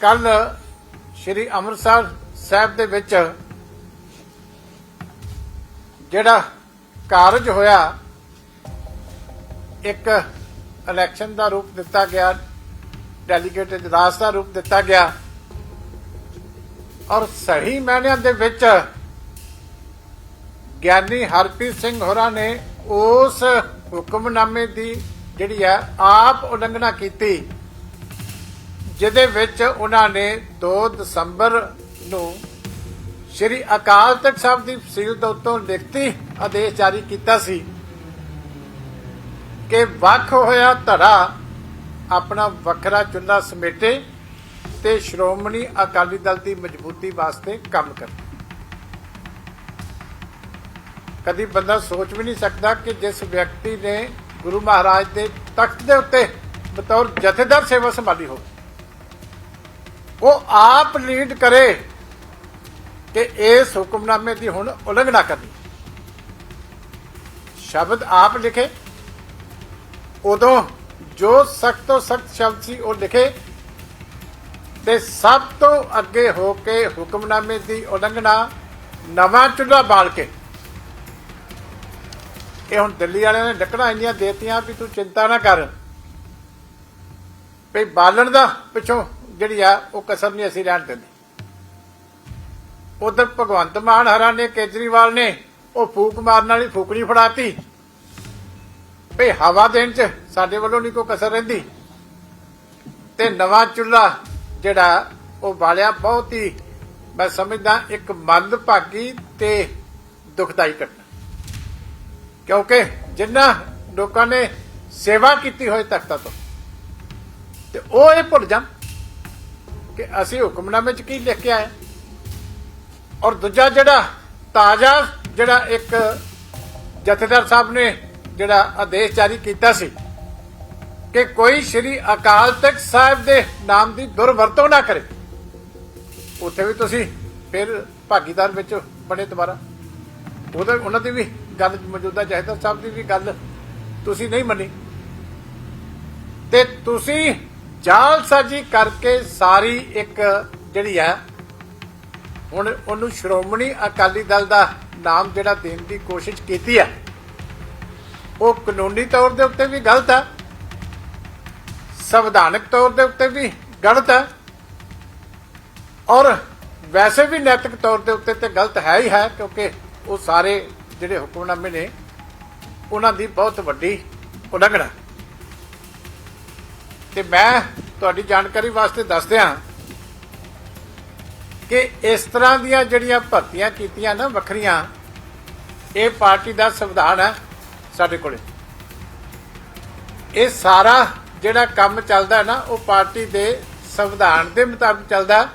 ਕੱਲ ਸ਼੍ਰੀ ਅੰਮ੍ਰਿਤਸਰ ਸਾਹਿਬ ਦੇ ਵਿੱਚ ਜਿਹੜਾ ਕਾਰਜ ਹੋਇਆ, ਇੱਕ ਇਲੈਕਸ਼ਨ ਦਾ ਰੂਪ ਦਿੱਤਾ ਗਿਆ ਡੈਲੀਗੇਟ ਇਜਲਾਸ ਦਾ ਰੂਪ ਦਿੱਤਾ ਗਿਆ ਔਰ ਸਹੀ ਮਾਇਨਿਆਂ ਦੇ ਵਿੱਚ ਗਿਆਨੀ ਹਰਪ੍ਰੀਤ ਸਿੰਘ ਹੋਰਾਂ ਨੇ ਉਸ ਹੁਕਮਨਾਮੇ ਦੀ ਜਿਹੜੀ ਹੈ, ਆਪ ਉਲੰਘਣਾ ਕੀਤੀ। ਜਿਹਦੇ ਵਿੱਚ ਉਹਨਾਂ ਨੇ 2 ਦਸੰਬਰ ਨੂੰ ਸ਼੍ਰੀ ਅਕਾਲ ਤਖਤ ਸਾਹਿਬ ਦੀ ਫਸੀਲ ਤੋਂ ਉੱਤੋਂ ਲਿਖਤੀ ਆਦੇਸ਼ ਜਾਰੀ ਕੀਤਾ ਸੀ ਕਿ ਵੱਖ ਹੋਇਆ ਧੜਾ ਆਪਣਾ ਵੱਖਰਾ ਚੁੱਲ੍ਹਾ ਸਮੇਟੇ ਤੇ ਸ਼੍ਰੋਮਣੀ ਅਕਾਲੀ ਦਲ ਦੀ ਮਜ਼ਬੂਤੀ ਵਾਸਤੇ ਕੰਮ ਕਰੇ। ਕਦੀ ਬੰਦਾ ਸੋਚ ਵੀ ਨਹੀਂ ਸਕਦਾ ਕਿ ਜਿਸ ਵਿਅਕਤੀ ਨੇ ਗੁਰੂ ਮਹਾਰਾਜ ਦੇ ਤਖਤ ਦੇ ਉੱਤੇ ਬਤੌਰ ਜਥੇਦਾਰ ਸੇਵਾ ਸੰਭਾਲੀ ਹੋਵੇ। ਉਹ ਆਪ ਲੀਡ ਕਰੇ ਕਿ ਇਸ ਹੁਕਮਨਾਮੇ ਦੀ ਹੁਣ ਉਲੰਘਣਾ ਕਰਨੀ। ਸ਼ਬਦ ਆਪ ਲਿਖੇ। ਉਦੋਂ ਜੋ ਸਖਤ ਤੋਂ ਸਖਤ ਸ਼ਬਦ ਸੀ ਉਹ ਲਿਖੇ ਤੇ ਸਭ ਤੋਂ ਅੱਗੇ ਹੋ ਕੇ ਹੁਕਮਨਾਮੇ ਦੀ ਉਲੰਘਣਾ ਨਵਾਂ ਚੁੱਲ੍ਹਾ ਬਾਲ ਕੇ। ਇਹ ਹੁਣ ਦਿੱਲੀ ਵਾਲਿਆਂ ਨੇ ਲੱਕੜਾਂ ਇੰਨੀਆਂ ਦੇਤੀਆਂ ਵੀ ਤੂੰ ਚਿੰਤਾ ਨਾ ਕਰ। ਵੀ ਬਾਲਣ ਦਾ ਪਿੱਛੋਂ ਜਿਹੜੀ ਆ, ਉਹ ਕਸਰ ਨਹੀਂ ਅਸੀਂ ਰਹਿਣ ਦਿੰਦੇ। ਉਧਰ ਭਗਵੰਤ ਮਾਨ ਹਰਾ ਨੇ, ਕੇਜਰੀਵਾਲ ਨੇ, ਉਹ ਫੂਕ ਮਾਰਨ ਵਾਲੀ ਫੂਕਣੀ ਫੜਾਤੀ। ਵੀ ਹਵਾ ਦੇਣ ਚ ਸਾਡੇ ਵੱਲੋਂ ਨਹੀਂ ਕੋਈ ਕਸਰ ਰਹਿੰਦੀ। ਤੇ ਨਵਾਂ ਚੁੱਲ੍ਹਾ ਜਿਹੜਾ, ਉਹ ਬਾਲਿਆ ਬਹੁਤ ਹੀ, ਮੈਂ ਸਮਝਦਾ, ਇੱਕ ਮੰਦਭਾਗੀ ਤੇ ਦੁਖਦਾਈ ਘਟਨਾ। ਕਿਉਂਕਿ ਜਿੰਨਾ ਲੋਕਾਂ ਨੇ ਸੇਵਾ ਕੀਤੀ ਹੋਏ ਤਖਤਾਂ ਤੋਂ, ਤੇ ਉਹ ਇਹ ਭੁੱਲ ਜਾਣ ਕਿ ਅਸੀਂ ਹੁਕਮਨਾਮੇ 'ਚ ਕੀ ਲਿਖ ਕੇ ਆਏ? ਔਰ ਦੂਜਾ ਜਿਹੜਾ ਤਾਜ਼ਾ ਜਿਹੜਾ ਇੱਕ ਜਥੇਦਾਰ ਸਾਹਿਬ ਨੇ ਜਿਹੜਾ ਆਦੇਸ਼ ਜਾਰੀ ਕੀਤਾ ਸੀ ਕਿ ਕੋਈ ਸ਼੍ਰੀ ਅਕਾਲ ਤਖਤ ਸਾਹਿਬ ਦੇ ਨਾਮ ਦੀ ਦੁਰਵਰਤੋਂ ਨਾ ਕਰੇ। ਉੱਥੇ ਵੀ ਤੁਸੀਂ ਫਿਰ ਭਾਗੀਦਾਰ ਵਿੱਚ ਬਣੇ ਦੁਬਾਰਾ। ਉਹਦਾ ਉਹਨਾਂ ਦੀ ਵੀ ਗੱਲ ਮੌਜੂਦਾ ਜਥੇਦਾਰ ਸਾਹਿਬ ਦੀ ਵੀ ਗੱਲ ਤੁਸੀਂ ਨਹੀਂ ਮੰਨੀ। ਤੇ ਤੁਸੀਂ ਜਾਲ ਸਾਜ਼ੀ ਕਰਕੇ ਸਾਰੀ ਇੱਕ ਜਿਹੜੀ ਹੈ ਹੁਣ ਉਹਨੂੰ ਸ਼੍ਰੋਮਣੀ ਅਕਾਲੀ ਦਲ ਦਾ ਨਾਮ ਜਿਹੜਾ ਦੇਣ ਦੀ ਕੋਸ਼ਿਸ਼ ਕੀਤੀ ਹੈ ਉਹ ਕਾਨੂੰਨੀ ਤੌਰ ਦੇ ਉੱਤੇ ਵੀ ਗਲਤ ਹੈ ਸੰਵਿਧਾਨਕ ਤੌਰ ਦੇ ਉੱਤੇ ਵੀ ਗਲਤ ਹੈ ਔਰ ਵੈਸੇ ਵੀ ਨੈਤਿਕ ਤੌਰ ਦੇ ਉੱਤੇ ਤੇ ਗਲਤ ਹੈ ਹੀ ਹੈ, ਕਿਉਂਕਿ ਉਹ ਸਾਰੇ ਜਿਹੜੇ ਹੁਕਮਨਾਮੇ ਨੇ, ਉਹਨਾਂ ਦੀ ਬਹੁਤ ਵੱਡੀ ਉਲੰਘਣਾ। ਤੇ ਮੈਂ ਤੁਹਾਡੀ ਜਾਣਕਾਰੀ ਵਾਸਤੇ ਦੱਸ ਦਿਆਂ ਕਿ ਇਸ ਤਰ੍ਹਾਂ ਦੀਆਂ ਜਿਹੜੀਆਂ ਭਰਤੀਆਂ ਕੀਤੀਆਂ ਨਾ ਵੱਖਰੀਆਂ, ਇਹ ਪਾਰਟੀ ਦਾ ਸੰਵਿਧਾਨ ਹੈ ਸਾਡੇ ਕੋਲੇ। ਇਹ ਸਾਰਾ ਜਿਹੜਾ ਕੰਮ ਚੱਲਦਾ ਨਾ, ਉਹ ਪਾਰਟੀ ਦੇ ਸੰਵਿਧਾਨ ਦੇ ਮੁਤਾਬਕ ਚੱਲਦਾ।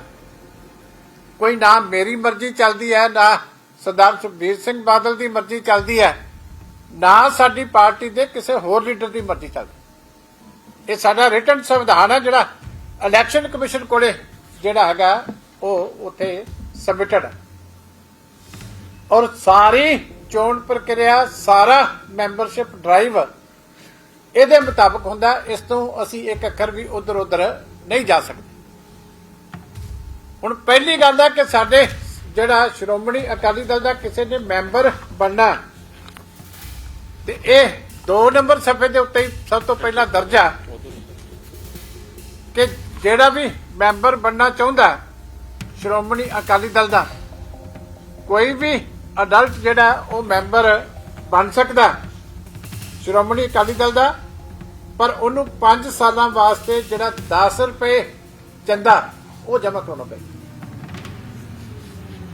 ਕੋਈ ਨਾ ਮੇਰੀ ਮਰਜ਼ੀ ਚੱਲਦੀ ਹੈ, ਨਾ ਸਰਦਾਰ ਸੁਖਬੀਰ ਸਿੰਘ ਬਾਦਲ ਦੀ ਮਰਜ਼ੀ ਚੱਲਦੀ ਹੈ, ਨਾ ਸਾਡੀ ਪਾਰਟੀ ਦੇ ਕਿਸੇ ਹੋਰ ਲੀਡਰ ਦੀ ਮਰਜ਼ੀ ਚੱਲਦੀ। ਇਹ ਸਾਡਾ ਰਿਟਨ ਸੰਵਿਧਾਨ ਹੈ ਜਿਹੜਾ ਇਲੈਕਸ਼ਨ ਕਮਿਸ਼ਨ ਕੋਲੇ ਜਿਹੜਾ ਹੈਗਾ, ਉਹ ਉੱਥੇ ਸਬਮਿਟਡ ਹੈ। ਔਰ ਸਾਰੀ ਚੋਣ ਪ੍ਰਕਿਰਿਆ, ਸਾਰਾ ਮੈਂਬਰਸ਼ਿਪ ਡਰਾਈਵ ਇਹਦੇ ਮੁਤਾਬਕ ਹੁੰਦਾ, ਇਸ ਤੋਂ ਅਸੀਂ ਇੱਕ ਅੱਖਰ ਵੀ ਉਧਰ ਉਧਰ ਨਹੀਂ ਜਾ ਸਕਦੇ। ਹੁਣ ਪਹਿਲੀ ਗੱਲ ਹੈ ਕਿ ਸਾਡੇ ਜਿਹੜਾ ਸ਼੍ਰੋਮਣੀ ਅਕਾਲੀ ਦਲ ਦਾ ਕਿਸੇ ਨੇ ਮੈਂਬਰ ਬਣਨਾ ਤੇ ਇਹ 2 ਨੰਬਰ ਸਫੇ ਦੇ ਉੱਤੇ ਹੀ ਸਭ ਤੋਂ ਪਹਿਲਾ ਦਰਜਾ ਕਿ ਜਿਹੜਾ ਵੀ ਮੈਂਬਰ ਬਣਨਾ ਚਾਹੁੰਦਾ, ਸ਼੍ਰੋਮਣੀ ਅਕਾਲੀ ਦਲ ਦਾ, ਕੋਈ ਵੀ ਅਡਲਟ ਜਿਹੜਾ ਉਹ ਮੈਂਬਰ ਬਣ ਸਕਦਾ, ਸ਼੍ਰੋਮਣੀ ਅਕਾਲੀ ਦਲ ਦਾ, ਪਰ ਉਹਨੂੰ 5 ਸਾਲਾਂ ਵਾਸਤੇ ਜਿਹੜਾ 10 ਰੁਪਏ ਚੰਦਾ, ਉਹ ਜਮ੍ਹਾਂ ਕਰਾਉਣਾ ਪਏ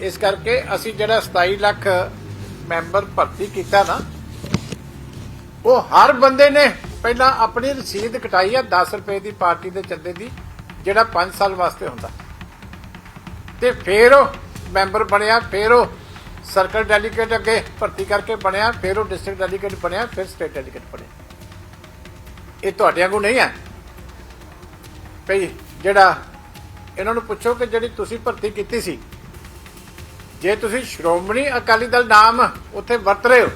ਇਸ ਕਰਕੇ ਅਸੀਂ ਜਿਹੜਾ 27 ਲੱਖ ਮੈਂਬਰ ਭਰਤੀ ਕੀਤਾ ਨਾ, ਉਹ ਹਰ ਬੰਦੇ ਨੇ ਪਹਿਲਾਂ ਆਪਣੀ ਰਸੀਦ ਕਟਾਈ ਆ 10 ਰੁਪਏ ਦੀ ਪਾਰਟੀ ਦੇ ਚੰਦੇ ਦੀ, ਜਿਹੜਾ 5 ਸਾਲ ਵਾਸਤੇ ਹੁੰਦਾ। ਤੇ ਫਿਰ ਉਹ ਮੈਂਬਰ ਬਣਿਆ, ਫਿਰ ਉਹ ਸਰਕਲ ਡੈਲੀਗੇਟ ਅੱਗੇ ਭਰਤੀ ਕਰਕੇ ਬਣਿਆ, ਫਿਰ ਉਹ ਡਿਸਟ੍ਰਿਕਟ ਡੈਲੀਗੇਟ ਬਣਿਆ, ਫਿਰ ਸਟੇਟ ਡੈਲੀਗੇਟ ਬਣਿਆ। ਇਹ ਤੁਹਾਡੇ ਵਾਂਗੂ ਨਹੀਂ ਹੈ ਭਈ ਜਿਹੜਾ ਇਹਨਾਂ ਨੂੰ ਪੁੱਛੋ ਕਿ ਜਿਹੜੀ ਤੁਸੀਂ ਭਰਤੀ ਕੀਤੀ ਸੀ, ਜੇ ਤੁਸੀਂ ਸ਼੍ਰੋਮਣੀ ਅਕਾਲੀ ਦਲ ਨਾਮ ਉੱਥੇ ਵਰਤ ਰਹੇ ਹੋ,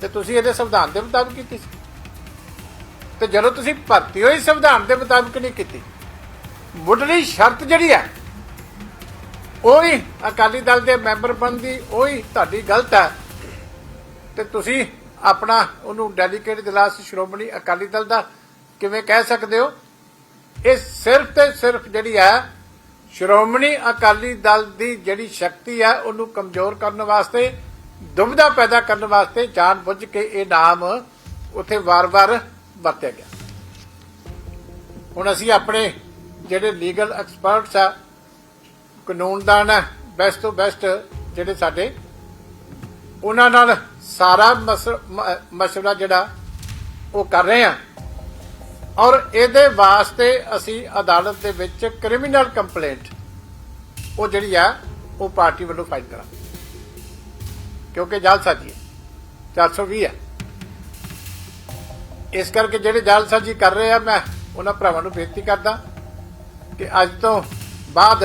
ਤੇ ਤੁਸੀਂ ਇਹਦੇ ਸੰਵਿਧਾਨ ਦੇ ਮੁਤਾਬਕ ਕੀਤੀ ਸੀ। ਤੇ ਜਦੋਂ ਤੁਸੀਂ ਭਰਤੀ ਹੋਈ ਸੰਵਿਧਾਨ ਦੇ ਮੁਤਾਬਕ ਨਹੀਂ ਕੀਤੀ, ਮੁੱਢਲੀ ਸ਼ਰਤ ਜਿਹੜੀ ਹੈ, ਉਹੀ ਅਕਾਲੀ ਦਲ ਦੇ ਮੈਂਬਰ ਬਣਨ ਦੀ ਉਹੀ ਤੁਹਾਡੀ ਗਲਤ ਹੈ। ਤੇ ਤੁਸੀਂ ਆਪਣਾ ਉਹਨੂੰ ਡੈਲੀਕੇਟ ਇਜਲਾਸ ਸ਼੍ਰੋਮਣੀ ਅਕਾਲੀ ਦਲ ਦਾ ਕਿਵੇਂ ਕਹਿ ਸਕਦੇ ਹੋ? ਇਹ ਸਿਰਫ ਤੇ ਸਿਰਫ ਜਿਹੜੀ ਹੈ, ਸ਼੍ਰੋਮਣੀ ਅਕਾਲੀ ਦਲ ਦੀ ਜਿਹੜੀ ਸ਼ਕਤੀ ਹੈ, ਉਹਨੂੰ ਕਮਜ਼ੋਰ ਕਰਨ ਵਾਸਤੇ ਦੁਬਿਧਾ ਪੈਦਾ ਕਰਨ ਵਾਸਤੇ ਜਾਣ ਬੁੱਝ ਕੇ ਇਹ ਨਾਮ ਉੱਥੇ ਵਾਰ-ਵਾਰ ਵਰਤਿਆ ਗਿਆ। ਹੁਣ ਅਸੀਂ ਆਪਣੇ ਜਿਹੜੇ ਲੀਗਲ ਐਕਸਪਰਟਸ ਆ, ਕਾਨੂੰਨਦਾਨ ਹੈ ਬੈਸਟ ਤੋਂ ਬੈਸਟ ਜਿਹੜੇ ਸਾਡੇ, ਉਹਨਾਂ ਨਾਲ ਸਾਰਾ ਮਸਲਾ ਜਿਹੜਾ ਉਹ ਕਰ ਰਹੇ ਆ। ਔਰ ਇਹਦੇ ਵਾਸਤੇ ਅਸੀਂ ਅਦਾਲਤ ਦੇ ਵਿੱਚ ਕ੍ਰਿਮੀਨਲ ਕੰਪਲੇਂਟ ਉਹ ਜਿਹੜੀ ਆ, ਉਹ ਪਾਰਟੀ ਵੱਲੋਂ ਫਾਈਲ ਕਰਾਂਗੇ। ਕਿਉਂਕਿ ਜਾਲਸਾਜੀ ਹੈ 420 ਹੈ ਇਸ ਕਰਕੇ ਜਿਹੜੇ ਜਾਲਸਾਜੀ ਕਰ ਰਹੇ ਆ, ਮੈਂ ਉਹਨਾਂ ਭਰਾਵਾਂ ਨੂੰ ਬੇਨਤੀ ਕਰਦਾ ਕਿ ਅੱਜ ਤੋਂ ਬਾਅਦ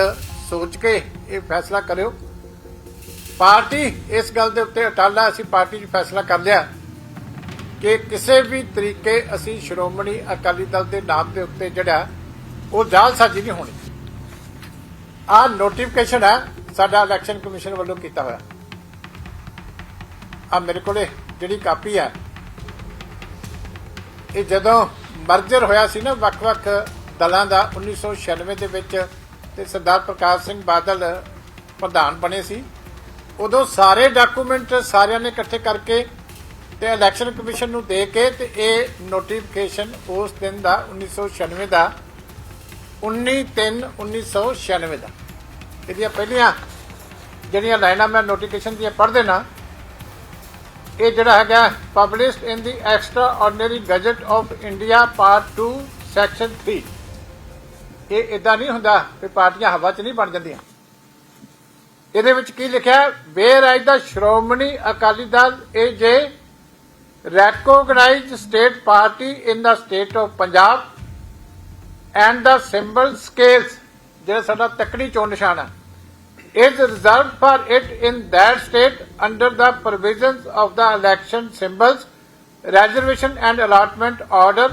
ਸੋਚ ਕੇ ਇਹ ਫੈਸਲਾ ਕਰਿਓ। ਪਾਰਟੀ ਇਸ ਗੱਲ ਦੇ ਉੱਤੇ ਅਟਲ ਹੈ ਅਸੀਂ ਪਾਰਟੀ 'ਚ ਫੈਸਲਾ ਕਰ ਲਿਆ ਕਿ ਕਿਸੇ ਵੀ ਤਰੀਕੇ ਅਸੀਂ ਸ਼੍ਰੋਮਣੀ ਅਕਾਲੀ ਦਲ ਦੇ ਨਾਮ ਦੇ ਉੱਤੇ ਜਿਹੜਾ, ਉਹ ਜਾਲਸਾਜੀ ਨਹੀਂ ਹੋਣੀ। ਆਹ ਨੋਟੀਫਿਕੇਸ਼ਨ ਹੈ ਸਾਡਾ ਇਲੈਕਸ਼ਨ ਕਮਿਸ਼ਨ ਵੱਲੋਂ ਕੀਤਾ ਹੋਇਆ। ਆ ਮੇਰੇ ਕੋਲੇ ਜਿਹੜੀ ਕਾਪੀ ਹੈ ਇਹ ਜਦੋਂ ਮਰਜਰ ਹੋਇਆ ਸੀ ਨਾ ਵੱਖ-ਵੱਖ ਦਲਾਂ ਦਾ 1996 ਦੇ ਵਿੱਚ ਤੇ ਸਰਦਾਰ ਪ੍ਰਕਾਸ਼ ਸਿੰਘ ਬਾਦਲ ਪ੍ਰਧਾਨ ਬਣੇ ਸੀ, ਉਦੋਂ ਸਾਰੇ ਡਾਕੂਮੈਂਟ ਸਾਰਿਆਂ ਨੇ ਇਕੱਠੇ ਕਰਕੇ ਤੇ ਇਲੈਕਸ਼ਨ ਕਮਿਸ਼ਨ ਨੂੰ ਦੇ ਕੇ ਤੇ ਇਹ ਨੋਟੀਫਿਕੇਸ਼ਨ ਉਸ ਦਿਨ ਦਾ 1996 ਦਾ 19/3/1996 ਦਾ। ਇਹਦੀਆਂ ਪਹਿਲੀਆਂ ਜਿਹੜੀਆਂ ਲਾਈਨਾਂ ਮੈਂ ਨੋਟੀਫਿਕੇਸ਼ਨ ਦੀਆਂ ਪੜ੍ਹ ਦੇਣਾ ਇਹ ਜਿਹੜਾ ਹੈਗਾ published in the extraordinary gazette of India part 2 section 3 ਇਹ ਇਦਾਂ ਨਹੀਂ ਹੁੰਦਾ ਕਿ ਪਾਰਟੀਆਂ ਹਵਾ 'ਚ ਨਹੀਂ ਬਣ ਜਾਂਦੀਆਂ। ਇਹਦੇ ਵਿੱਚ ਕੀ ਲਿਖਿਆ whereas the Shiromani Akali Dal? ਇਹ ਜੇ recognized state party in the state of Punjab and the symbol scales, ਜਿਹੜਾ ਸਾਡਾ ਤੱਕੜੀ ਚੋਣ ਨਿਸ਼ਾਨ ਹੈ। Is reserved for it in that state under the provisions of the election symbols, reservation and allotment order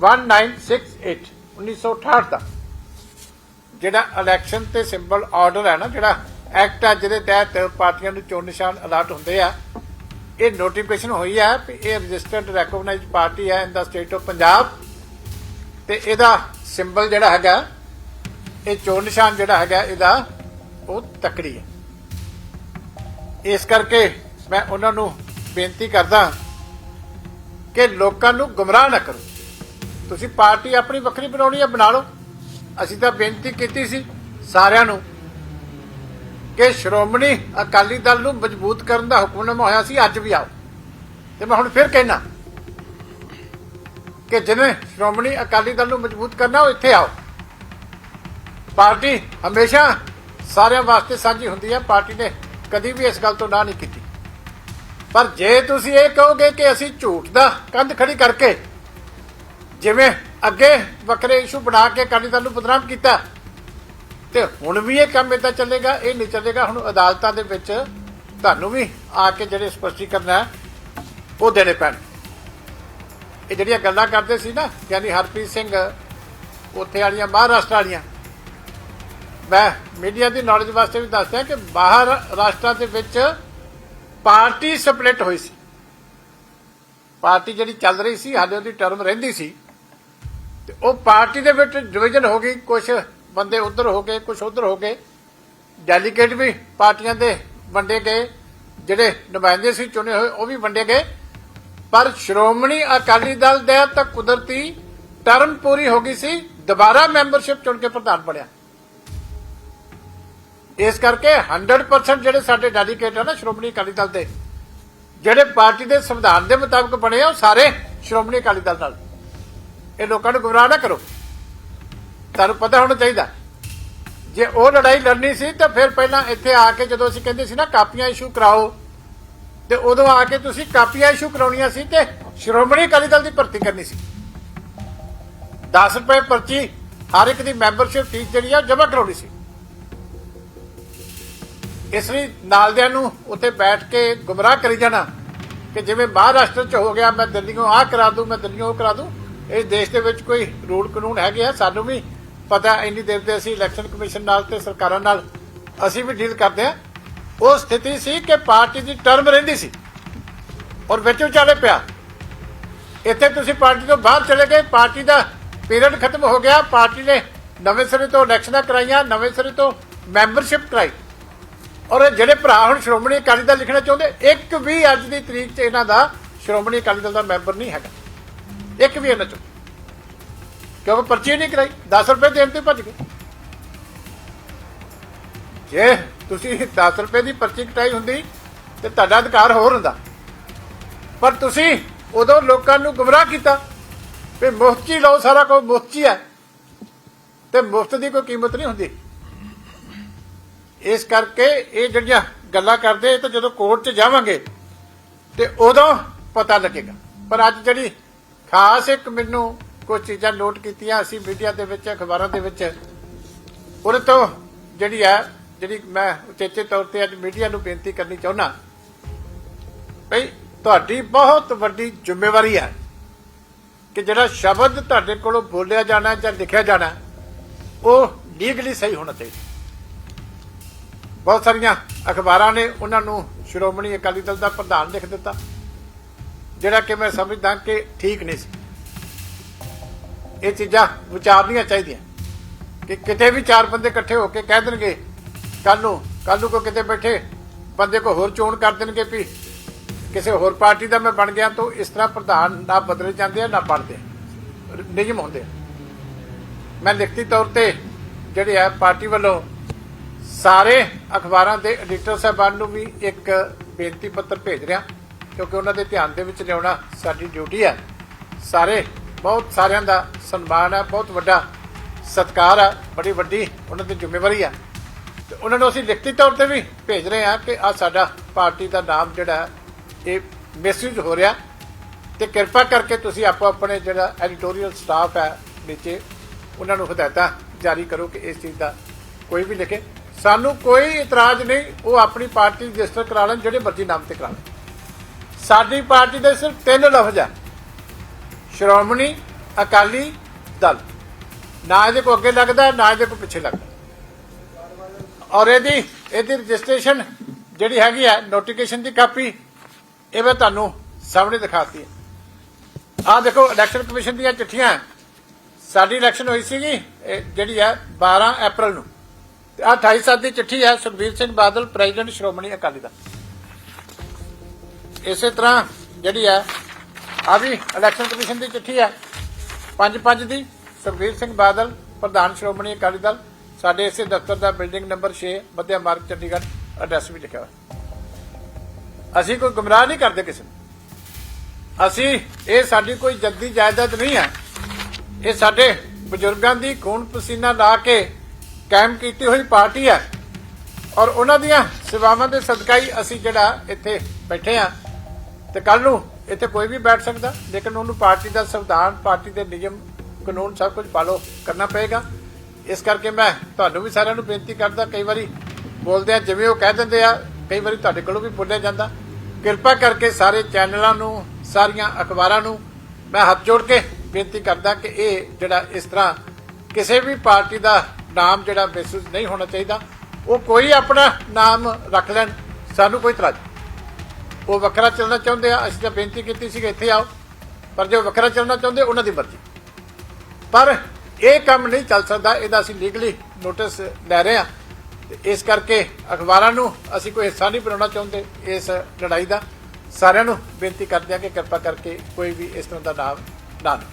1968 1968 ਦਾ ਜਿਹੜਾ election ਤੇ symbol order ਹੈ ਨਾ, ਜਿਹੜਾ ਐਕਟ ਆ ਜਿਹਦੇ ਤਹਿਤ ਪਾਰਟੀਆਂ ਨੂੰ ਚੋਣ ਨਿਸ਼ਾਨ ਅਲਾਟ ਹੁੰਦੇ ਆ, ਇਹ ਨੋਟੀਫਿਕੇਸ਼ਨ ਹੋਈ ਹੈ ਕਿ ਇਹ ਰਜਿਸਟਰਡ ਰੈਕਗਨਾਈਜ਼ਡ ਪਾਰਟੀ ਹੈ in the state of Punjab ਤੇ ਇਹਦਾ ਸਿੰਬਲ ਜਿਹੜਾ ਹੈਗਾ, ਇਹ ਚੋਣ ਨਿਸ਼ਾਨ ਜਿਹੜਾ ਹੈਗਾ, ਇਹਦਾ ਉਹ ਤਕੜੀ ਹੈ। ਇਸ ਕਰਕੇ ਮੈਂ ਉਹਨਾਂ ਨੂੰ ਬੇਨਤੀ ਕਰਦਾ ਕਿ ਲੋਕਾਂ ਨੂੰ ਗੁੰਮਰਾਹ ਨਾ ਕਰੋ। ਤੁਸੀਂ ਪਾਰਟੀ ਆਪਣੀ ਵੱਖਰੀ ਬਣਾਉਣੀ ਹੈ, ਬਣਾ ਲਓ। ਅਸੀਂ ਤਾਂ ਬੇਨਤੀ ਕੀਤੀ ਸੀ ਸਾਰਿਆਂ ਨੂੰ ਕਿ ਸ਼੍ਰੋਮਣੀ ਅਕਾਲੀ ਦਲ ਨੂੰ ਮਜ਼ਬੂਤ ਕਰਨ ਦਾ ਹੁਕਮਨਾਮਾ ਹੋਇਆ ਸੀ, ਅੱਜ ਵੀ ਆਓ। ਤੇ ਮੈਂ ਹੁਣ ਫਿਰ ਕਹਿਣਾ ਕਿ ਜਿਹਨੇ ਸ਼੍ਰੋਮਣੀ ਅਕਾਲੀ ਦਲ ਨੂੰ ਮਜ਼ਬੂਤ ਕਰਨਾ, ਉਹ ਇੱਥੇ ਆਓ। ਪਾਰਟੀ ਹਮੇਸ਼ਾ ਸਾਰਿਆਂ ਵਾਸਤੇ ਸਾਂਝੀ ਹੁੰਦੀ ਹੈ, ਪਾਰਟੀ ਨੇ ਕਦੀ ਵੀ ਇਸ ਗੱਲ ਤੋਂ ਨਾ ਨਹੀਂ ਕੀਤੀ। ਪਰ ਜੇ ਤੁਸੀਂ ਇਹ ਕਹੋਗੇ ਕਿ ਅਸੀਂ ਝੂਠ ਦਾ ਕੰਧ ਖੜੀ ਕਰਕੇ ਜਿਵੇਂ ਅੱਗੇ ਵੱਖਰੇ ਇਸ਼ੂ ਬਣਾ ਕੇ ਅਕਾਲੀ ਦਲ ਨੂੰ ਬਦਨਾਮ ਕੀਤਾ, ਤੇ ਹੁਣ ਵੀ ਇਹ ਕੰਮ ਇਦਾਂ ਚੱਲੇਗਾ, ਇਹ ਨਹੀਂ ਚੱਲੇਗਾ, ਹੁਣ ਅਦਾਲਤਾਂ ਦੇ ਵਿੱਚ ਤੁਹਾਨੂੰ ਵੀ ਆ ਕੇ ਜਿਹੜੇ ਸਪਸ਼ਟੀਕਰਨ ਹੈ, ਉਹ ਦੇਣੇ ਪੈਣ। ਇਹ ਜਿਹੜੀਆਂ ਗੱਲਾਂ ਕਰਦੇ ਸੀ ਨਾ, ਯਾਨੀ ਹਰਪ੍ਰੀਤ ਸਿੰਘ, ਉੱਥੇ ਵਾਲੀਆਂ, ਮਹਾਰਾਸ਼ਟਰ ਵਾਲੀਆਂ ਮੈਂ ਮੀਡੀਆ ਦੀ ਨੌਲੇਜ ਵਾਸਤੇ ਵੀ ਦੱਸਦਾ ਕਿ ਬਾਹਰ ਰਾਸ਼ਟਰਾਂ ਦੇ ਵਿੱਚ ਪਾਰਟੀ ਸਪਲਿਟ ਹੋਈ ਸੀ। ਪਾਰਟੀ ਜਿਹੜੀ ਚੱਲ ਰਹੀ ਸੀ, ਹਾਲੇ ਉਹਦੀ ਟਰਮ ਰਹਿੰਦੀ ਸੀ। ਤੇ ਉਹ ਪਾਰਟੀ ਦੇ ਵਿੱਚ ਡਿਵੀਜ਼ਨ ਹੋ ਗਈ ਕੁਝ ਬੰਦੇ ਉਧਰ ਹੋ ਗਏ ਕੁਝ ਉਧਰ ਹੋ ਗਏ। ਡੈਲੀਗੇਟ ਵੀ ਪਾਰਟੀਆਂ ਦੇ ਵੰਡੇ ਗਏ, ਜਿਹੜੇ ਨੁਮਾਇੰਦੇ ਸੀ ਚੁਣੇ ਹੋਏ, ਉਹ ਵੀ ਵੰਡੇ ਗਏ। ਪਰ ਸ਼੍ਰੋਮਣੀ ਅਕਾਲੀ ਦਲ ਦੇ ਤਾਂ ਕੁਦਰਤੀ ਟਰਮ ਪੂਰੀ ਹੋ ਗਈ ਸੀ, ਦੁਬਾਰਾ ਮੈਂਬਰਸ਼ਿਪ ਚੁਣ ਕੇ ਪ੍ਰਧਾਨ ਬਣਿਆ। ਇਸ ਕਰਕੇ 100% ਜਿਹੜੇ ਸਾਡੇ ਡੈਲੀਗੇਟ ਆ ਨਾ ਸ਼੍ਰੋਮਣੀ ਅਕਾਲੀ ਦਲ ਦੇ, ਜਿਹੜੇ ਪਾਰਟੀ ਦੇ ਸੰਵਿਧਾਨ ਦੇ ਮੁਤਾਬਕ ਬਣੇ ਆ, ਉਹ ਸਾਰੇ ਸ਼੍ਰੋਮਣੀ ਅਕਾਲੀ ਦਲ ਨਾਲ। ਇਹ ਲੋਕਾਂ ਨੂੰ ਗੁੰਮਰਾਹ ਨਾ ਕਰੋ। ਤੁਹਾਨੂੰ ਪਤਾ ਹੋਣਾ ਚਾਹੀਦਾ। ਜੇ ਉਹ ਲੜਾਈ ਲੜਨੀ ਸੀ, ਤਾਂ ਫਿਰ ਪਹਿਲਾਂ ਇੱਥੇ ਆ ਕੇ ਜਦੋਂ ਅਸੀਂ ਕਹਿੰਦੇ ਸੀ ਨਾ, ਕਾਪੀਆਂ ਇਸ਼ੂ ਕਰਾਓ, ਤੇ ਉਦੋਂ ਆ ਕੇ ਤੁਸੀਂ ਕਾਪੀਆਂ ਇਸ਼ੂ ਕਰਾਉਣੀਆਂ ਸੀ ਤੇ ਸ਼੍ਰੋਮਣੀ ਅਕਾਲੀ ਦਲ ਦੀ ਭਰਤੀ ਕਰਨੀ ਸੀ। 10 ਰੁਪਏ ਪਰਚੀ ਹਰ ਇੱਕ ਦੀ ਮੈਂਬਰਸ਼ਿਪ ਫੀਸ ਜਿਹੜੀ ਆ ਜਮ੍ਹਾਂ ਕਰਾਉਣੀ ਸੀ। ਇਸ ਲਈ ਨਾਲਦਿਆਂ ਨੂੰ ਉੱਥੇ ਬੈਠ ਕੇ ਗੁੰਮਰਾਹ ਕਰੀ ਜਾਣਾ ਕਿ ਜਿਵੇਂ ਮਹਾਰਾਸ਼ਟਰ ਚ ਹੋ ਗਿਆ, ਮੈਂ ਦਿੱਲੀੋਂ ਆਹ ਕਰਾ ਦੂੰ, ਮੈਂ ਦਿੱਲੀੋਂ ਉਹ ਕਰਾ ਦੂੰ, ਇਸ ਦੇਸ਼ ਦੇ ਵਿੱਚ ਕੋਈ ਰੂਲ ਕਾਨੂੰਨ ਹੈਗੇ ਆ, ਸਾਨੂੰ ਵੀ ਪਤਾ ਇੰਨੀ ਦੇਰ ਤੇ ਅਸੀਂ ਇਲੈਕਸ਼ਨ ਕਮਿਸ਼ਨ ਨਾਲ ਤੇ ਸਰਕਾਰਾਂ ਨਾਲ ਅਸੀਂ ਵੀ ਡੀਲ ਕਰਦੇ ਹਾਂ ਉਹ ਸਥਿਤੀ ਸੀ ਕਿ ਪਾਰਟੀ ਦੀ ਟਰਮ ਰਹਿੰਦੀ ਸੀ ਔਰ ਵਿੱਚ ਵਿਚਾਲੇ ਪਿਆ। ਇੱਥੇ ਤੁਸੀਂ ਪਾਰਟੀ ਤੋਂ ਬਾਹਰ ਚਲੇ ਗਏ, ਪਾਰਟੀ ਦਾ ਪੀਰੀਅਡ ਖਤਮ ਹੋ ਗਿਆ, ਪਾਰਟੀ ਨੇ ਨਵੇਂ ਸਿਰੇ ਤੋਂ ਇਲੈਕਸ਼ਨਾਂ ਕਰਾਈਆਂ, ਨਵੇਂ ਸਿਰੇ ਤੋਂ ਮੈਂਬਰਸ਼ਿਪ ਕਰਾਈ। ਔਰ ਇਹ ਜਿਹੜੇ ਭਰਾ ਹੁਣ ਸ਼੍ਰੋਮਣੀ ਅਕਾਲੀ ਦਲ ਲਿਖਣਾ ਚਾਹੁੰਦੇ, ਇੱਕ ਵੀ ਅੱਜ ਦੀ ਤਰੀਕ 'ਚ ਇਹਨਾਂ ਦਾ ਸ਼੍ਰੋਮਣੀ ਅਕਾਲੀ ਦਲ ਦਾ ਮੈਂਬਰ ਨਹੀਂ ਹੈਗਾ। ਇੱਕ ਵੀ ਇਹਨਾਂ 'ਚੋਂ। ਕਿਉਂਕਿ ਪਰਚੀ ਨਹੀਂ ਕਰਾਈ 10 ਰੁਪਏ ਦੇਣ ਤੇ ਭੱਜ ਗਏ। ਜੇ ਤੁਸੀਂ 10 ਰੁਪਏ ਦੀ ਪਰਚੀ ਕਟਾਈ ਹੁੰਦੀ ਤੇ ਤੁਹਾਡਾ ਅਧਿਕਾਰ ਹੋਰ ਹੁੰਦਾ। ਪਰ ਤੁਸੀਂ ਉਦੋਂ ਲੋਕਾਂ ਨੂੰ ਗੁੰਮਰਾਹ ਕੀਤਾ ਵੀ ਮੁਫਤ ਹੀ ਲਓ, ਸਾਰਾ ਕੁਝ ਮੁਫਤ 'ਚ ਹੀ ਹੈ। ਤੇ ਮੁਫਤ ਦੀ ਕੋਈ ਕੀਮਤ ਨਹੀਂ ਹੁੰਦੀ। ਇਸ ਕਰਕੇ ਇਹ ਜਿਹੜੀਆਂ ਗੱਲਾਂ ਕਰਦੇ, ਇਹ ਤਾਂ ਜਦੋਂ ਕੋਰਟ 'ਚ ਜਾਵਾਂਗੇ, ਤੇ ਉਦੋਂ ਪਤਾ ਲੱਗੇਗਾ। ਪਰ ਅੱਜ ਜਿਹੜੀ ਖਾਸ ਇੱਕ ਮੈਨੂੰ ਕੁਝ ਚੀਜ਼ਾਂ ਨੋਟ ਕੀਤੀਆਂ, ਅਸੀਂ ਮੀਡੀਆ ਦੇ ਵਿੱਚ, ਅਖਬਾਰਾਂ ਦੇ ਵਿੱਚ, ਉਹਦੇ ਤੋਂ ਜਿਹੜੀ ਹੈ, ਜਿਹੜੀ ਮੈਂ ਉਚੇਚੇ ਤੌਰ ਤੇ ਅੱਜ ਮੀਡੀਆ ਨੂੰ ਬੇਨਤੀ ਕਰਨੀ ਚਾਹੁੰਦਾ, ਭਈ ਤੁਹਾਡੀ ਬਹੁਤ ਵੱਡੀ ਜ਼ਿੰਮੇਵਾਰੀ ਹੈ ਕਿ ਜਿਹੜਾ ਸ਼ਬਦ ਤੁਹਾਡੇ ਕੋਲੋਂ ਬੋਲਿਆ ਜਾਣਾ ਜਾਂ ਲਿਖਿਆ ਜਾਣਾ, ਉਹ ਲੀਗਲੀ ਸਹੀ ਹੋਣਾ ਚਾਹੀਦਾ। ਬਹੁਤ ਸਾਰੀਆਂ ਅਖਬਾਰਾਂ ਨੇ ਉਹਨਾਂ ਨੂੰ ਸ਼੍ਰੋਮਣੀ ਅਕਾਲੀ ਦਲ ਦਾ ਪ੍ਰਧਾਨ ਲਿਖ ਦਿੱਤਾ, ਜਿਹੜਾ ਕਿ ਮੈਂ ਸਮਝਦਾ ਕਿ ਠੀਕ ਨਹੀਂ ਸੀ। ਇਹ ਚੀਜ਼ਾਂ ਵਿਚਾਰਨੀਆਂ ਚਾਹੀਦੀਆਂ, ਕਿ ਕਿਤੇ ਵੀ ਚਾਰ ਬੰਦੇ ਇਕੱਠੇ ਹੋ ਕੇ ਕਹਿ ਦੇਣਗੇ ਕੱਲ ਨੂੰ ਕੱਲ ਨੂੰ ਕੋ ਕਿਤੇ ਬੈਠੇ, ਬੰਦੇ ਕੋ ਹੋਰ ਚੋਣ ਕਰ ਦੇਣਗੇ ਵੀ ਕਿਸੇ ਹੋਰ ਪਾਰਟੀ ਦਾ ਮੈਂ ਬਣ ਗਿਆ ਤਾਂ ਇਸ ਤਰ੍ਹਾਂ ਪ੍ਰਧਾਨ ਨਾ ਬਦਲੇ ਜਾਂਦੇ ਆ, ਨਾ ਬਣਦੇ ਨਿਯਮ ਹੁੰਦੇ ਮੈਂ ਲਿਖਤੀ ਤੌਰ ਤੇ ਜਿਹੜੇ ਆ ਪਾਰਟੀ ਵੱਲੋਂ ਸਾਰੇ ਅਖਬਾਰਾਂ ਦੇ ਐਡੀਟਰ ਸਾਹਿਬਾਨ ਨੂੰ ਵੀ ਇੱਕ ਬੇਨਤੀ ਪੱਤਰ ਭੇਜ ਰਿਹਾ, ਕਿਉਂਕਿ ਉਹਨਾਂ ਦੇ ਧਿਆਨ ਦੇ ਵਿੱਚ ਲਿਆਉਣਾ ਸਾਡੀ ਡਿਊਟੀ ਹੈ। ਸਾਰੇ, ਬਹੁਤ ਸਾਰਿਆਂ ਦਾ ਸਨਮਾਨ ਹੈ, ਬਹੁਤ ਵੱਡਾ ਸਤਿਕਾਰ ਹੈ, ਬੜੀ ਵੱਡੀ ਉਹਨਾਂ ਦੀ ਜ਼ਿੰਮੇਵਾਰੀ ਹੈ। ਤੇ ਉਹਨਾਂ ਨੂੰ ਅਸੀਂ ਲਿਖਤੀ ਤੌਰ ਤੇ ਵੀ ਭੇਜ ਰਹੇ ਹਾਂ ਕਿ ਆ ਸਾਡਾ ਪਾਰਟੀ ਦਾ ਨਾਮ ਜਿਹੜਾ ਇਹ ਮੈਸੇਜ ਹੋ ਰਿਹਾ। ਤੇ ਕਿਰਪਾ ਕਰਕੇ ਤੁਸੀਂ ਆਪੋ ਆਪਣੇ ਜਿਹੜਾ ਐਡੀਟੋਰੀਅਲ ਸਟਾਫ ਹੈ ਨੀਚੇ, ਉਹਨਾਂ ਨੂੰ ਹਦਾਇਤਾਂ ਜਾਰੀ ਕਰੋ ਕਿ ਇਸ ਚੀਜ਼ ਦਾ ਕੋਈ ਵੀ ਲਿਖੇ। ਸਾਨੂੰ ਕੋਈ ਇਤਰਾਜ਼ ਨਹੀਂ, ਉਹ ਆਪਣੀ ਪਾਰਟੀ ਰਜਿਸਟਰ ਕਰਾ ਲੈਣ, ਜਿਹੜੇ ਮਰਜ਼ੀ ਨਾਮ ਤੇ ਕਰਾ ਲੈਣ। ਸਾਡੀ ਪਾਰਟੀ ਦੇ ਸਿਰਫ ਤਿੰਨ ਲਫ਼ਜ਼ ਹੈ ਸ਼੍ਰੋਮਣੀ ਅਕਾਲੀ ਦਲ। ਨਾ ਇਹਦੇ ਕੋ ਅੱਗੇ ਲੱਗਦਾ, ਨਾ ਇਹਦੇ ਕੋ ਪਿੱਛੇ ਲੱਗਦਾ। ਔਰ ਇਹਦੀ ਇਹਦੀ ਰਜਿਸਟ੍ਰੇਸ਼ਨ ਜਿਹੜੀ ਹੈਗੀ ਹੈ ਨੋਟੀਫਿਕੇਸ਼ਨ ਦੀ ਕਾਪੀ, ਇਹ ਮੈਂ ਤੁਹਾਨੂੰ ਸਾਹਮਣੇ ਦਿਖਾਤੀ ਹੈ। ਆਹ ਦੇਖੋ, ਇਲੈਕਸ਼ਨ ਕਮਿਸ਼ਨ ਦੀਆਂ ਚਿੱਠੀਆਂ। ਸਾਡੀ ਇਲੈਕਸ਼ਨ ਹੋਈ ਸੀਗੀ, ਇਹ ਜਿਹੜੀ ਹੈ 12 ਅਪ੍ਰੈਲ ਨੂੰ। ਤੇ ਆਹ 28 ਸਾਲ ਦੀ ਚਿੱਠੀ ਹੈ, ਸੁਖਬੀਰ ਸਿੰਘ ਬਾਦਲ, ਪ੍ਰੈਜ਼ੀਡੈਂਟ ਸ਼੍ਰੋਮਣੀ ਅਕਾਲੀ ਦਲ। ਇਸੇ ਤਰ੍ਹਾਂ ਜਿਹੜੀ ਹੈ ਆ ਵੀ ਇਲੈਕਸ਼ਨ ਕਮਿਸ਼ਨ ਦੀ ਚਿੱਠੀ ਹੈ 5-5 ਦੀ, ਸੁਖਬੀਰ ਸਿੰਘ ਬਾਦਲ, ਪ੍ਰਧਾਨ ਸ਼੍ਰੋਮਣੀ ਅਕਾਲੀ ਦਲ, ਸਾਡੇ ਇਸੇ ਦਫ਼ਤਰ ਦਾ ਬਿਲਡਿੰਗ ਨੰਬਰ 6 ਮੱਧਿਆ ਮਾਰਗ, ਚੰਡੀਗੜ੍ਹ, ਐਡਰੈਸ ਵੀ ਲਿਖਿਆ ਹੋਇਆ। ਅਸੀਂ ਕੋਈ ਗੁੰਮਰਾਹ ਨਹੀਂ ਕਰਦੇ ਕਿਸੇ ਨੂੰ। ਅਸੀਂ, ਇਹ ਸਾਡੀ ਕੋਈ ਜੱਦੀ ਜਾਇਦਾਦ ਨਹੀਂ ਹੈ। ਇਹ ਸਾਡੇ ਬਜ਼ੁਰਗਾਂ ਦੀ ਖੂਨ ਪਸੀਨਾ ਲਾ ਕੇ ਕਾਇਮ ਕੀਤੀ ਹੋਈ ਪਾਰਟੀ ਹੈ। ਔਰ ਉਹਨਾਂ ਦੀਆਂ ਸੇਵਾਵਾਂ ਦੇ ਸਦਕਾ ਹੀ ਅਸੀਂ ਜਿਹੜਾ ਇੱਥੇ ਬੈਠੇ ਆ ਤੇ ਕੱਲ ਨੂੰ ਇੱਥੇ ਕੋਈ ਵੀ ਬੈਠ ਸਕਦਾ, ਲੇਕਿਨ ਉਹਨੂੰ ਪਾਰਟੀ ਦਾ ਸੰਵਿਧਾਨ, ਪਾਰਟੀ ਦੇ ਨਿਯਮ, ਕਾਨੂੰਨ ਸਭ ਕੁਝ ਫਾਲੋ ਕਰਨਾ ਪਏਗਾ। ਇਸ ਕਰਕੇ ਮੈਂ ਤੁਹਾਨੂੰ ਵੀ ਸਾਰਿਆਂ ਨੂੰ ਬੇਨਤੀ ਕਰਦਾ, ਕਈ ਵਾਰੀ ਬੋਲਦੇ ਆ, ਜਿਵੇਂ ਉਹ ਕਹਿ ਦਿੰਦੇ ਆ, ਕਈ ਵਾਰੀ ਤੁਹਾਡੇ ਕੋਲੋਂ ਵੀ ਬੋਲਿਆ ਜਾਂਦਾ। ਕਿਰਪਾ ਕਰਕੇ ਸਾਰੇ ਚੈਨਲਾਂ ਨੂੰ, ਸਾਰੀਆਂ ਅਖਬਾਰਾਂ ਨੂੰ ਮੈਂ ਹੱਥ ਜੋੜ ਕੇ ਬੇਨਤੀ ਕਰਦਾ ਕਿ ਇਹ ਜਿਹੜਾ ਇਸ ਤਰ੍ਹਾਂ ਕਿਸੇ ਵੀ ਪਾਰਟੀ ਦਾ ਨਾਮ ਜਿਹੜਾ ਮਹਿਸੂਸ ਨਹੀਂ ਹੋਣਾ ਚਾਹੀਦਾ, ਉਹ ਕੋਈ ਆਪਣਾ ਨਾਮ ਰੱਖ ਲੈਣ, ਸਾਨੂੰ ਕੋਈ ਤਰਾਜ ਉਹ ਵੱਖਰਾ ਚੱਲਣਾ ਚਾਹੁੰਦੇ ਆ, ਅਸੀਂ ਤਾਂ ਬੇਨਤੀ ਕੀਤੀ ਸੀ ਕਿ ਇੱਥੇ ਆਓ, ਪਰ ਜੋ ਵੱਖਰਾ ਚੱਲਣਾ ਚਾਹੁੰਦੇ, ਉਹਨਾਂ ਦੀ ਮਰਜ਼ੀ। ਪਰ ਇਹ ਕੰਮ ਨਹੀਂ ਚੱਲ ਸਕਦਾ, ਇਹਦਾ ਅਸੀਂ ਲੀਗਲੀ ਨੋਟਿਸ ਲੈ ਰਹੇ ਹਾਂ ਤੇ ਇਸ ਕਰਕੇ ਅਖਬਾਰਾਂ ਨੂੰ ਅਸੀਂ ਕੋਈ ਹਿੱਸਾ ਨਹੀਂ ਬਣਾਉਣਾ ਚਾਹੁੰਦੇ ਇਸ ਲੜਾਈ ਦਾ। ਸਾਰਿਆਂ ਨੂੰ ਬੇਨਤੀ ਕਰਦੇ ਹਾਂ ਕਿ ਕਿਰਪਾ ਕਰਕੇ ਕੋਈ ਵੀ ਇਸ ਤਰ੍ਹਾਂ ਦਾ ਨਾਮ ਨਾ ਲਓ।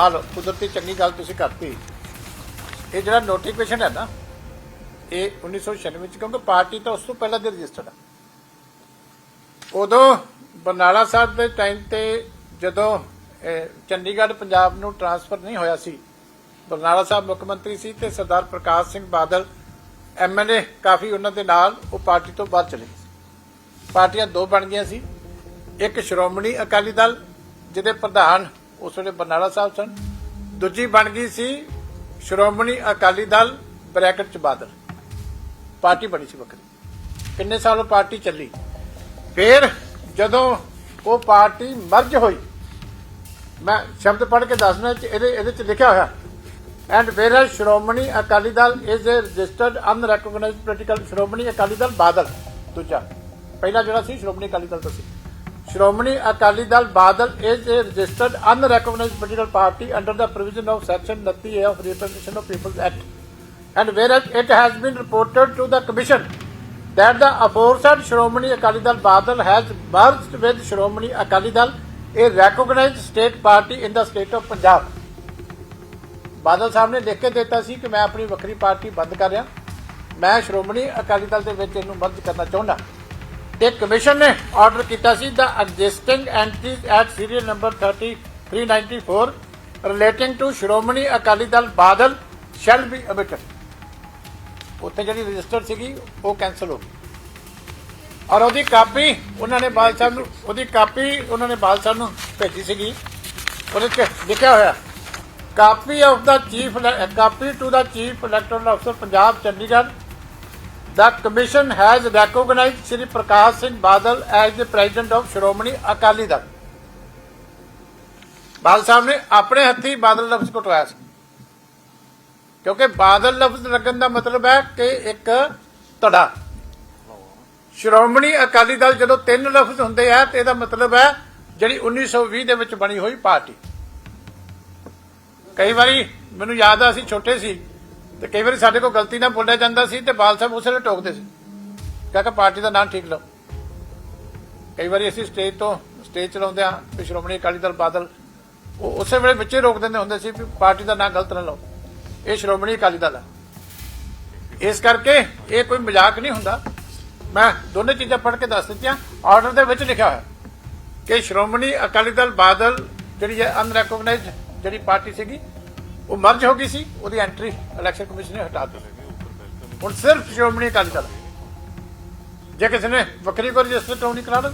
ਆ ਲੋ ਕੁਦਰਤੀ ਚੰਗੀ ਗੱਲ ਤੁਸੀਂ ਕਰਤੀ। ਇਹ ਜਿਹੜਾ ਨੋਟੀਫਿਕੇਸ਼ਨ ਹੈ ਨਾ, ਇਹ 1996 ਵਿੱਚ ਕਿਉਂਕਿ ਪਾਰਟੀ ਤਾਂ ਉਸ ਤੋਂ ਪਹਿਲਾਂ ਦੀ ਰਜਿਸਟਰਡ ਹੈ ਉਦੋਂ ਬਰਨਾਲਾ ਸਾਹਿਬ ਦੇ ਟਾਈਮ ਤੇ ਜਦੋਂ ਚੰਡੀਗੜ੍ਹ ਪੰਜਾਬ ਨੂੰ ਟਰਾਂਸਫਰ ਨਹੀਂ ਹੋਇਆ ਸੀ, ਬਰਨਾਲਾ ਸਾਹਿਬ ਮੁੱਖ ਮੰਤਰੀ ਸੀ ਤੇ ਸਰਦਾਰ ਪ੍ਰਕਾਸ਼ ਸਿੰਘ ਬਾਦਲ ਐਮਐਲਏ ਕਾਫੀ ਉਹਨਾਂ ਦੇ ਨਾਲ, ਉਹ ਪਾਰਟੀ ਤੋਂ ਬਾਹਰ ਚਲੇ ਗਏ। ਪਾਰਟੀਆਂ ਦੋ ਬਣ ਗਈਆਂ ਸੀ। ਇੱਕ ਸ਼੍ਰੋਮਣੀ ਅਕਾਲੀ ਦਲ, ਜਿਹਦੇ ਪ੍ਰਧਾਨ ਉਸ ਵੇਲੇ ਬਰਨਾਲਾ ਸਾਹਿਬ ਸਨ। ਦੂਜੀ ਬਣ ਗਈ ਸੀ ਸ਼੍ਰੋਮਣੀ ਅਕਾਲੀ ਦਲ, ਬ੍ਰੈਕਟ ਚ ਬਾਦਲ। ਪਾਰਟੀ ਬਣੀ ਸੀ ਵੱਖਰੀ। ਕਿੰਨੇ ਸਾਲ ਉਹ ਪਾਰਟੀ ਚੱਲੀ? ਫਿਰ ਜਦੋਂ ਉਹ ਪਾਰਟੀ ਮਰਜ ਹੋਈ, ਮੈਂ ਸ਼ਬਦ ਪੜ੍ਹ ਕੇ ਦੱਸਣਾ ਚ ਇਹਦੇ ਇਹਦੇ ਚ ਲਿਖਿਆ ਹੋਇਆ। And whereas Shiromani Akali Dal is a registered unrecognised political Shiromani Akali Dal, Badal. ਦੂਜਾ। ਪਹਿਲਾ ਜਿਹੜਾ ਸੀ ਸ਼੍ਰੋਮਣੀ ਅਕਾਲੀ ਦਲ ਦਾ ਸੀ। Shiromani Akali Dal Badal is a registered unrecognised political party under the provision of section 29 of representation of peoples act and whereas it has been reported to the commission that the aforesaid Shiromani Akali Dal Badal has merged with Shiromani Akali Dal, a recognized state party in the state of Punjab. Badal ਸਾਹਿਬ ਨੇ ਲਿਖ ਕੇ ਦਿੱਤਾ ਸੀ ਕਿ ਮੈਂ ਆਪਣੀ ਵੱਖਰੀ party ਬੰਦ ਕਰ ਰਿਹਾ ਮੈਂ ਸ਼੍ਰੋਮਣੀ ਅਕਾਲੀ ਦਲ ਦੇ ਵਿੱਚ ਇਹਨੂੰ ਮਰਜ ਕਰਨਾ ਚਾਹੁੰਦਾ ਤੇ ਕਮਿਸ਼ਨ ਨੇ ਆਰਡਰ ਕੀਤਾ ਸੀ the existing entries at serial number 30394 relating to Shiromani Akali Dal Badal shall be abated ਉੱਥੇ ਜਿਹੜੀ ਰਜਿਸਟਰ ਸੀਗੀ, ਉਹ ਕੈਨਸਲ ਹੋ ਗਈ। ਔਰ ਉਹਦੀ ਕਾਪੀ ਉਹਨਾਂ ਨੇ ਬਾਲ ਸਾਹਿਬ ਨੂੰ, ਉਹਦੀ ਕਾਪੀ ਉਹਨਾਂ ਨੇ ਬਾਲ ਸਾਹਿਬ ਨੂੰ ਭੇਜੀ ਸੀਗੀ। ਉਹਦੇ 'ਚ ਲਿਖਿਆ ਹੋਇਆ, copy of the chief copy to the chief electoral officer Punjab, Chandigarh The commission has recognized Shri Prakash Singh Badal as the president of Shiromani Akali Dal. Badal ਸਾਹਿਬ ਨੇ ਆਪਣੇ ਹੱਥੀ ਬਾਦਲ ਲਫ਼ਜ਼ ਕਟਵਾਇਆ ਸੀ ਕਿਉਂਕਿ ਬਾਦਲ ਲਫ਼ਜ਼ ਲੱਗਣ ਦਾ ਮਤਲਬ ਹੈ ਕਿ ਇੱਕ ਧੜਾ ਸ਼੍ਰੋਮਣੀ ਅਕਾਲੀ ਦਲ ਜਦੋਂ ਤਿੰਨ ਲਫ਼ਜ਼ ਹੁੰਦੇ ਆ ਤੇ ਇਹਦਾ ਮਤਲਬ ਹੈ ਜਿਹੜੀ 1920 ਦੇ ਵਿੱਚ ਬਣੀ ਹੋਈ ਪਾਰਟੀ ਕਈ ਵਾਰੀ ਮੈਨੂੰ ਯਾਦ ਆ ਅਸੀਂ ਛੋਟੇ ਸੀ ਤੇ ਕਈ ਵਾਰੀ ਸਾਡੇ ਕੋਲ ਗਲਤੀ ਨਾਲ ਬੋਲਿਆ ਜਾਂਦਾ ਸੀ ਤੇ ਬਾਲ ਸਾਹਿਬ ਉਸੇ ਵੇਲੇ ਟੋਕਦੇ ਸੀ। ਕਹਿੰਦਾ ਪਾਰਟੀ ਦਾ ਨਾਂ ਠੀਕ ਲਓ। ਕਈ ਵਾਰੀ ਅਸੀਂ ਸਟੇਜ ਤੋਂ ਸਟੇਜ ਚਲਾਉਂਦੇ ਆ ਤੇ ਸ਼੍ਰੋਮਣੀ ਅਕਾਲੀ ਦਲ ਬਾਦਲ, ਉਹ ਉਸੇ ਵੇਲੇ ਵਿੱਚੇ ਰੋਕ ਦਿੰਦੇ ਹੁੰਦੇ ਸੀ ਵੀ ਪਾਰਟੀ ਦਾ ਨਾਂ ਗਲਤ ਨਾ ਲਓ। ਇਹ ਸ਼੍ਰੋਮਣੀ ਅਕਾਲੀ ਦਲ ਹੈ ਇਸ ਕਰਕੇ ਇਹ ਕੋਈ ਮਜ਼ਾਕ ਨਹੀਂ ਹੁੰਦਾ। ਮੈਂ ਦੋਨੇ ਚੀਜ਼ਾਂ ਪੜ੍ਹ ਕੇ ਦੱਸ ਦਿੱਤੀਆਂ। ਆਰਡਰ ਦੇ ਵਿੱਚ ਲਿਖਿਆ ਹੋਇਆ ਕਿ ਸ਼੍ਰੋਮਣੀ ਅਕਾਲੀ ਦਲ ਬਾਦਲ, ਜਿਹੜੀ ਹੈ ਅਨਰੈਕਗਨਾਈਜ਼ਡ ਜਿਹੜੀ ਪਾਰਟੀ ਸੀਗੀ ਉਹ ਮਰਜ ਹੋ ਗਈ ਸੀ, ਉਹਦੀ ਐਂਟਰੀ ਇਲੈਕਸ਼ਨ ਕਮਿਸ਼ਨ ਨੇ ਹਟਾ ਦਿੱਤੀ। ਹੁਣ ਸਿਰਫ ਸ਼੍ਰੋਮਣੀ ਅਕਾਲੀ ਦਲ। ਜੇ ਕਿਸੇ ਨੇ ਵੱਖਰੀ ਕੋਈ ਰਜਿਸਟਰ ਕਰਾਉਣੀ ਕਰਾ ਲਓ